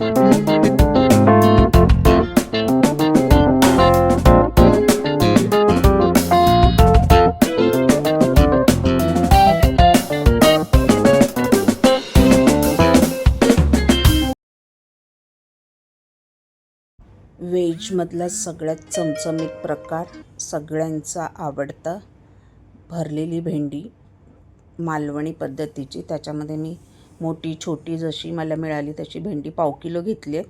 व्हेजमधला सगळ्यात चमचमीत प्रकार सगळ्यांचा आवडता भरलेली भेंडी मालवणी पद्धतीची. त्याच्यामध्ये मी मोठी छोटी जशी मला मिळाली तशी भेंडी पाव किलो घेतली आहे.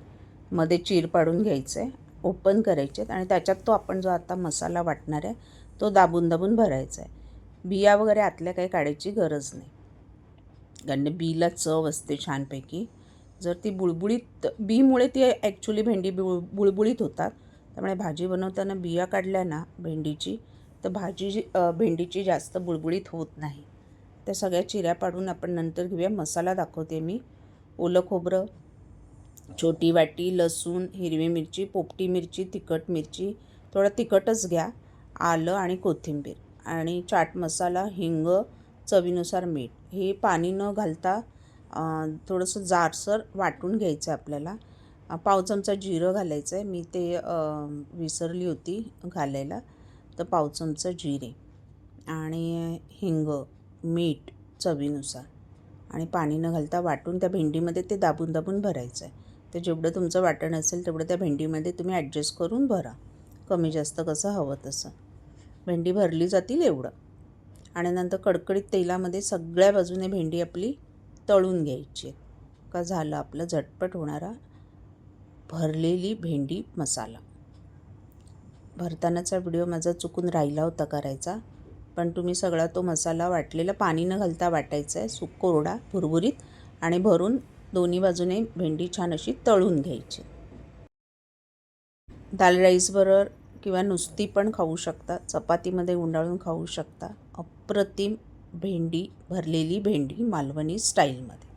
मध्ये चीर पाडून घ्यायचं आहे ओपन करायचे आहेत आणि त्याच्यात तो आपण जो आता मसाला वाटणार आहे तो दाबून दाबून भरायचा आहे. बिया वगैरे आतल्या काही काढायची गरज नाही. कारण बीला चव असते छानपैकी. जर ती बुळबुळीत बीमुळे ती ॲक्च्युली भेंडी बुळ बुळबुळीत होतात. त्यामुळे भाजी बनवताना बिया काढल्या ना भेंडीची तर भाजी जी भेंडीची जास्त बुळबुळीत होत नाही. त्या सगळ्या चिऱ्या पाडून आपण नंतर घेऊया. मसाला दाखवते मी. ओलं खोबरं छोटी वाटी लसूण हिरवी मिरची पोपटी मिरची तिखट मिरची. थोडं तिखटच घ्या. आलं आणि कोथिंबीर. आणि चाट मसाला हिंग चवीनुसार मीठ. हे पाणी न घालता थोडंसं जारसर वाटून घ्यायचं आहे आपल्याला. पाव चमचा जिरं घालायचं आहे मी ते विसरली होती घालायला. तर पाव चमचा जिरे आणि हिंग. मीठ चवीनुसार आणि पाणी न घालता वाटून त्या भेंडीमध्ये ते दाबून दाबून भरायचं आहे. तर जेवढं तुमचं वाटण असेल तेवढं त्या भेंडीमध्ये तुम्ही ॲडजस्ट करून भरा. कमी जास्त कसं हवं तसं. भेंडी भरली जातील एवढं. आणि नंतर कडकडीत तेलामध्ये सगळ्या बाजूने भेंडी आपली तळून घ्यायची आहे. का झालं आपलं झटपट होणारा भरलेली भेंडी मसाला. भरतानाचा व्हिडिओ माझा चुकून राहिला होता करायचा. पण तुम्ही सगळा तो मसाला वाटलेला पाणी न घालता वाटायचा आहे. सुक कोरडा भुरभुरीत आणि भरून दोन्ही बाजूने भेंडी छान अशी तळून घ्यायची. दाल राईसबरोबर किंवा नुसती पण खाऊ शकता. चपातीमध्ये गुंडाळून खाऊ शकता. अप्रतिम भेंडी भरलेली भेंडी मालवणी स्टाईलमध्ये.